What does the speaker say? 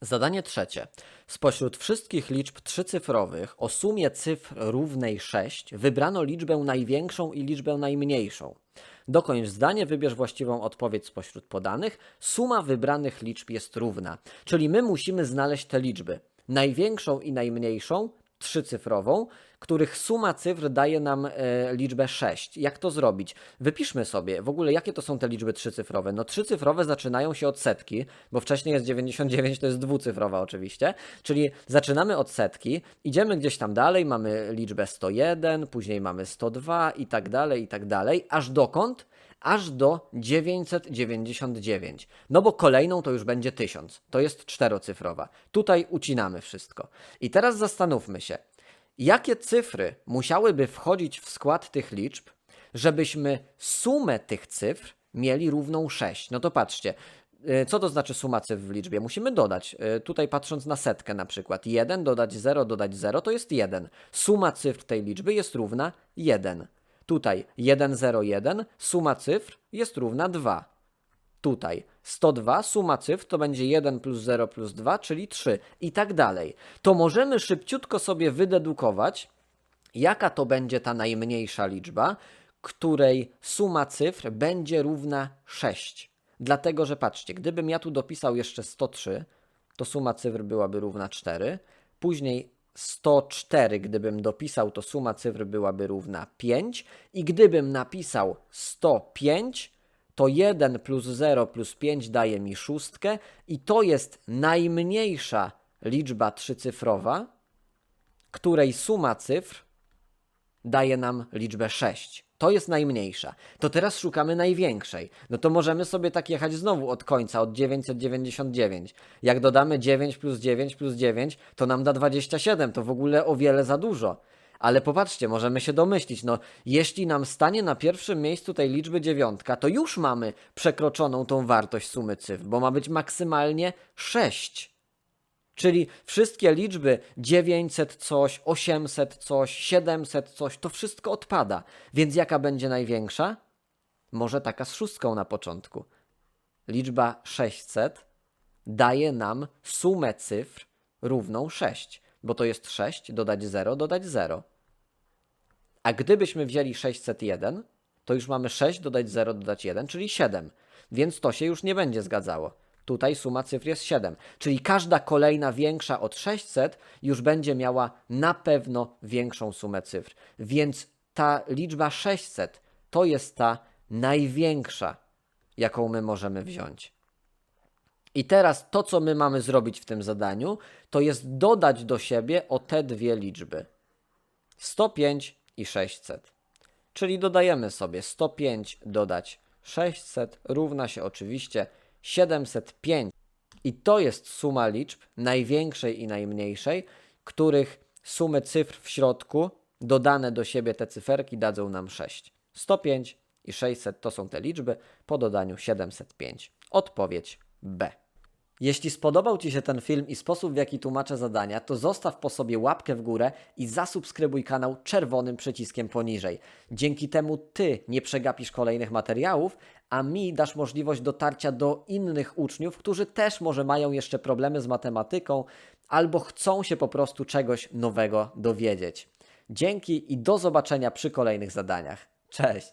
Zadanie trzecie. Spośród wszystkich liczb trzycyfrowych o sumie cyfr równej 6 wybrano liczbę największą i liczbę najmniejszą. Dokończ zdanie, wybierz właściwą odpowiedź spośród podanych. Suma wybranych liczb jest równa. Czyli my musimy znaleźć te liczby. Największą i najmniejszą, trzycyfrową, których suma cyfr daje nam e, liczbę 6. Jak to zrobić? Wypiszmy sobie w ogóle, jakie to są te liczby trzycyfrowe. No trzycyfrowe zaczynają się od setki, bo wcześniej jest 99, to jest dwucyfrowa oczywiście, czyli zaczynamy od setki, idziemy gdzieś tam dalej, mamy liczbę 101, później mamy 102 i tak dalej, i tak dalej, aż dokąd? Aż do 999. No bo kolejną to już będzie 1000. To jest czterocyfrowa. Tutaj ucinamy wszystko. I teraz zastanówmy się, jakie cyfry musiałyby wchodzić w skład tych liczb, żebyśmy sumę tych cyfr mieli równą 6. No to patrzcie, y, co to znaczy suma cyfr w liczbie? Musimy dodać, y, tutaj patrząc na setkę na przykład, 1 dodać 0 dodać 0 to jest 1. Suma cyfr tej liczby jest równa 1. Tutaj 1, 0, 1, suma cyfr jest równa 2. Tutaj 102, suma cyfr to będzie 1 plus 0 plus 2, czyli 3 i tak dalej. To możemy szybciutko sobie wydedukować, jaka to będzie ta najmniejsza liczba, której suma cyfr będzie równa 6. Dlatego, że patrzcie, gdybym ja tu dopisał jeszcze 103, to suma cyfr byłaby równa 4. Później 104, gdybym dopisał, to suma cyfr byłaby równa 5. I gdybym napisał 105, to 1 plus 0 plus 5 daje mi szóstkę i to jest najmniejsza liczba trzycyfrowa, której suma cyfr daje nam liczbę 6. To jest najmniejsza. To teraz szukamy największej. No to możemy sobie tak jechać znowu od końca, od 999. Jak dodamy 9 plus 9 plus 9, to nam da 27. To w ogóle o wiele za dużo. Ale popatrzcie, możemy się domyślić, no jeśli nam stanie na pierwszym miejscu tej liczby dziewiątka, to już mamy przekroczoną tą wartość sumy cyfr, bo ma być maksymalnie 6. Czyli wszystkie liczby 900 coś, 800 coś, 700 coś, to wszystko odpada. Więc jaka będzie największa? Może taka z szóstką na początku. Liczba 600 daje nam sumę cyfr równą 6, bo to jest 6 dodać 0 dodać 0. A gdybyśmy wzięli 601, to już mamy 6 dodać 0 dodać 1, czyli 7. Więc to się już nie będzie zgadzało. Tutaj suma cyfr jest 7. Czyli każda kolejna większa od 600 już będzie miała na pewno większą sumę cyfr. Więc ta liczba 600 to jest ta największa, jaką my możemy wziąć. I teraz to, co my mamy zrobić w tym zadaniu, to jest dodać do siebie o te dwie liczby. 105 i 600. Czyli dodajemy sobie 105 dodać 600 równa się oczywiście 705. I to jest suma liczb największej i najmniejszej, których sumy cyfr w środku dodane do siebie te cyferki dadzą nam 6. 105 i 600 to są te liczby po dodaniu 705. Odpowiedź B. Jeśli spodobał Ci się ten film i sposób, w jaki tłumaczę zadania, to zostaw po sobie łapkę w górę i zasubskrybuj kanał czerwonym przyciskiem poniżej. Dzięki temu Ty nie przegapisz kolejnych materiałów, a mi dasz możliwość dotarcia do innych uczniów, którzy też może mają jeszcze problemy z matematyką albo chcą się po prostu czegoś nowego dowiedzieć. Dzięki i do zobaczenia przy kolejnych zadaniach. Cześć!